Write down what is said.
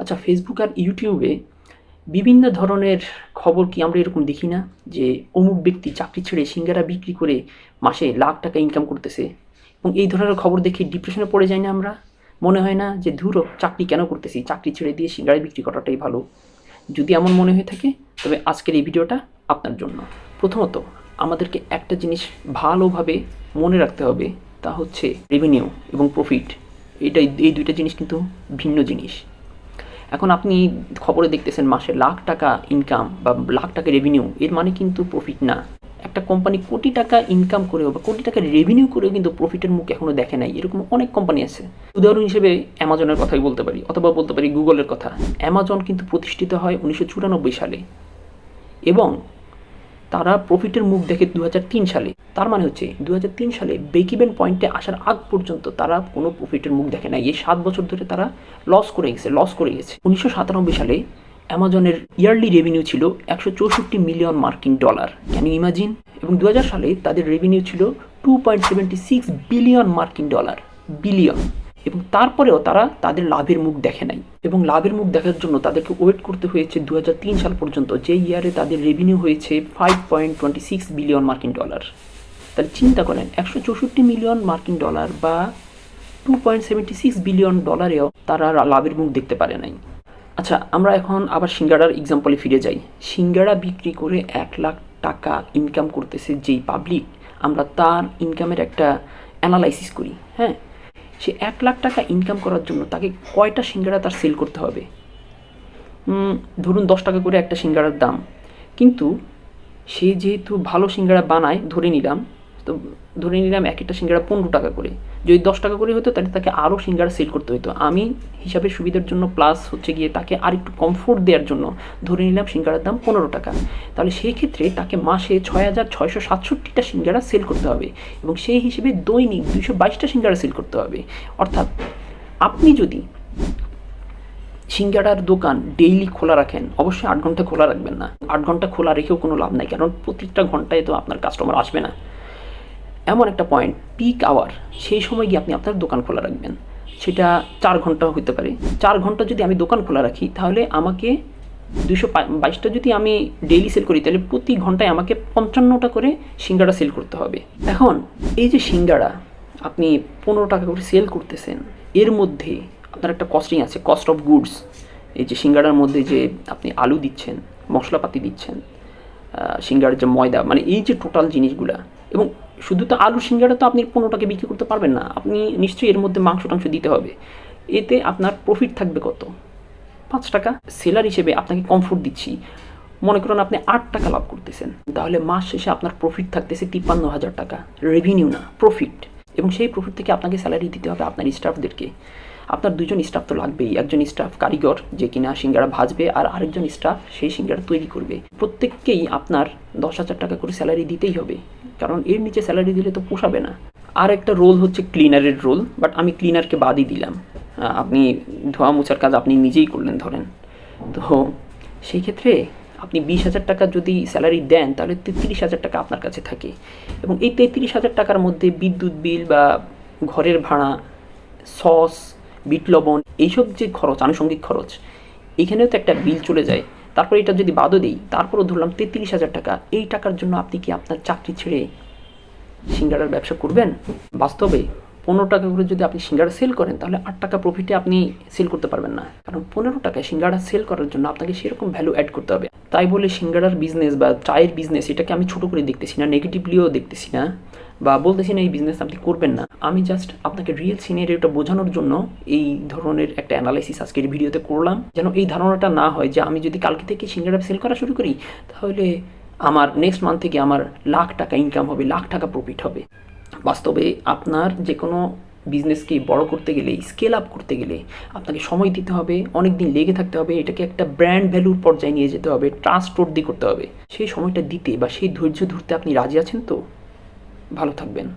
আচ্ছা ফেসবুক আর ইউটিউবে বিভিন্ন ধরনের খবর কি আমরা এরকম দেখি না? যে অমুক ব্যক্তি চাকরি ছেড়ে সিঙ্গারা বিক্রি করে মাসে লাখ টাকা ইনকাম করতেছে এবং এই ধরনের খবর দেখে ডিপ্রেশনে পড়ে যাই না আমরা? মনে হয় না যে ধুরো চাকরি কেন করতেছি? চাকরি ছেড়ে দিয়ে সিঙ্গারা বিক্রি করাটাই ভালো। যদি এমন মনে হয়ে থাকে, তবে আজকের এই ভিডিওটা আপনার জন্য। প্রথমত, আমাদেরকে একটা জিনিস ভালোভাবে মনে রাখতে হবে, তা হচ্ছে রেভিনিউ এবং প্রফিট এটা এই দুইটা জিনিস কিন্তু ভিন্ন জিনিস। এখন আপনি খবরে দেখতেছেন মাসে লাখ টাকা ইনকাম বা লাখ টাকা রেভিনিউ এর মানে কিন্তু প্রফিট না। একটা কোম্পানি কোটি টাকা ইনকাম করেও বা কোটি টাকা রেভিনিউ করেও কিন্তু প্রফিটের মুখ এখনও দেখে নাই। এরকম অনেক কোম্পানি আছে। উদাহরণ হিসেবে অ্যামাজনের কথাই বলতে পারি, অথবা বলতে পারি গুগলের কথা। অ্যামাজন কিন্তু প্রতিষ্ঠিত হয় উনিশশো চুরানব্বই সালে। এবং তারা প্রফিটের মুখ দেখে দু হাজার তিন সালে, তার মানে হচ্ছে দু হাজার তিন সালে বেকিবেন পয়েন্টে আসার আগ পর্যন্ত তারা কোনো প্রফিটের মুখ দেখে নাই। এই সাত বছর ধরে তারা লস করে গেছে লস করে গেছে। উনিশশো সাতানব্বই সালে অ্যামাজনের ইয়ারলি রেভিনিউ ছিল একশো চৌষট্টি মিলিয়ন মার্কিন ডলার ক্যান ইউ ইমাজিন এবং দু হাজার সালে তাদের রেভিনিউ ছিল two point seventy six billion মার্কিন ডলার বিলিয়ন এবং তারপরেও তারা তাদের লাভের মুখ দেখে নাই। এবং লাভের মুখ দেখার জন্য তাদেরকে ওয়েট করতে হয়েছে দু হাজার তিন সাল পর্যন্ত, যে ইয়ারে তাদের রেভিনিউ হয়েছে five point twenty six billion মার্কিন ডলার তাহলে চিন্তা করেন, একশো চৌষট্টি মিলিয়ন মার্কিন ডলার বা two point seventy six billion ডলারেও তারা লাভের মুখ দেখতে পারে নাই। আচ্ছা আমরা এখন আবার সিঙ্গাড়ার এক্সাম্পলে ফিরে যাই। সিঙ্গাড়া বিক্রি করে এক লাখ টাকা ইনকাম করতেছে যেই পাবলিক আমরা তার ইনকামের একটা অ্যানালাইসিস করি হ্যাঁ? সে এক লাখ টাকা ইনকাম করার জন্য তাকে কয়টা সিঙ্গারা তার সেল করতে হবে? ধরুন দশ টাকা করে একটা সিঙ্গারার দাম। কিন্তু সে যেহেতু ভালো সিঙ্গারা বানায়, ধরে নিলাম, তো ধরে নিলাম এক একটা সিঙ্গাড়া পনেরো টাকা করে। যদি দশ টাকা করে হতো, তাহলে তাকে আরও সিঙ্গাড়া সেল করতে হতো আমি হিসাবের সুবিধার জন্য প্লাস হচ্ছে গিয়ে তাকে আর একটু কমফোর্ট দেওয়ার জন্য ধরে নিলাম সিঙ্গাড়ার দাম পনেরো টাকা। তাহলে সেই ক্ষেত্রে তাকে মাসে ছয় হাজার ছয়শো সাতষট্টিটা সিঙ্গাড়া সেল করতে হবে এবং সেই হিসেবে দৈনিক দুইশো বাইশটা সিঙ্গারা সেল করতে হবে। অর্থাৎ আপনি যদি সিঙ্গারার দোকান ডেইলি খোলা রাখেন, অবশ্যই আট ঘণ্টা খোলা রাখবেন না। আট ঘণ্টা খোলা রেখেও কোনো লাভ নাই, কারণ প্রত্যেকটা ঘন্টায় তো আপনার কাস্টমার আসবে না। এমন একটা পয়েন্ট পিক আওয়ার সেই সময় গিয়ে আপনি আপনার দোকান খোলা রাখবেন। সেটা চার ঘণ্টা হতে পারে। চার ঘণ্টা যদি আমি দোকান খোলা রাখি, তাহলে আমাকে দুশো বাইশটা যদি আমি ডেইলি সেল করি, তাহলে প্রতি ঘন্টায় আমাকে পঞ্চান্নটা করে সিঙ্গাড়া সেল করতে হবে। এখন, এই যে সিঙ্গাড়া আপনি পনেরো টাকা করে সেল করতেছেন, এর মধ্যে আপনার একটা কস্টিং আছে কস্ট অফ গুডস এই যে সিঙ্গাড়ার মধ্যে যে আপনি আলু দিচ্ছেন, মশলাপাতি দিচ্ছেন সিঙ্গার যে ময়দা মানে এই যে টোটাল জিনিসগুলা, এবং শুধু তো আলু সিঙ্গারা তো আপনি পনেরো বিক্রি করতে পারবেন না। আপনি নিশ্চয়ই এর মধ্যে মাংস টাংস দিতে হবে। এতে আপনার প্রফিট থাকবে কত? পাঁচ টাকা। সেলার হিসেবে আপনাকে কমফোর্ট দিচ্ছি। মনে করুন আপনি আট টাকা লাভ করতেছেন। তাহলে মাস শেষে আপনার প্রফিট থাকতেছে তিপ্পান্ন হাজার টাকা। রেভিনিউ না প্রফিট এবং সেই প্রফিট থেকে আপনাকে স্যালারি দিতে হবে আপনার স্টাফদেরকে আপনার দুজন স্টাফ তো লাগবেই। একজন স্টাফ কারিগর যে কিনা সিঙ্গারা ভাজবে আর আরেকজন স্টাফ সেই সিঙ্গারা তৈরি করবে। প্রত্যেককেই আপনার দশ হাজার টাকা করে স্যালারি দিতেই হবে। কারণ এর নিচে স্যালারি দিলে তো পোষাবে না। আর একটা রোল হচ্ছে ক্লিনারের রোল বাট আমি ক্লিনারকে বাদই দিলাম। আপনি ধোয়া মোছার কাজ আপনি নিজেই করলেন ধরেন। তো সেই ক্ষেত্রে আপনি বিশ হাজার টাকা যদি স্যালারি দেন, তাহলে তেত্রিশ হাজার টাকা আপনার কাছে থাকে। এবং এই তেত্রিশ হাজার টাকার মধ্যে বিদ্যুৎ বিল বা ঘরের ভাড়া সস বিট লবণ, এইসব যে খরচ, আনুষঙ্গিক খরচ, এখানেও তো একটা বিল চলে যায়। তারপর এটা যদি বাদও দিই, তারপরও ধরলাম তেত্রিশ হাজার টাকা। এই টাকার জন্য আপনি কি আপনার চাকরি ছেড়ে সিঙ্গারার ব্যবসা করবেন? বাস্তবে পনেরো টাকা করে যদি আপনি সিঙ্গারা সেল করেন, তাহলে আট টাকা প্রফিটে আপনি সেল করতে পারবেন না। কারণ পনেরো টাকায় সিঙ্গারা সেল করার জন্য আপনাকে সেরকম ভ্যালু অ্যাড করতে হবে। তাই বলে সিঙ্গারার বিজনেস বা চায়ের বিজনেস এটাকে আমি ছোট করে দেখতেছি না নেগেটিভলিও দেখতেছি না। বা বলতেছি না এই বিজনেস আপনি করবেন না। আমি জাস্ট আপনাকে রিয়েল সিনারিওটা বোঝানোর জন্য এই ধরনের একটা অ্যানালাইসিস আজকের ভিডিওতে করলাম। যেন এই ধারণাটা না হয় যে আমি যদি কালকে থেকে সিঙ্গারা সেল করা শুরু করি, তাহলে আমার নেক্সট মান্থ থেকে আমার লাখ টাকা ইনকাম হবে, লাখ টাকা প্রফিট হবে। বাস্তবে আপনার যে কোনো বিজনেসকে বড় করতে গেলে স্কেল আপ করতে গেলে আপনাকে সময় দিতে হবে অনেক দিন লেগে থাকতে হবে, এটাকে একটা ব্র্যান্ড ভ্যালুর পর্যায়ে নিয়ে যেতে হবে ট্রাস্ট করতে হবে। সেই সময়টা দিতে বা সেই ধৈর্য ধরতে আপনি রাজি আছেন তো? ভালো থাকবেন।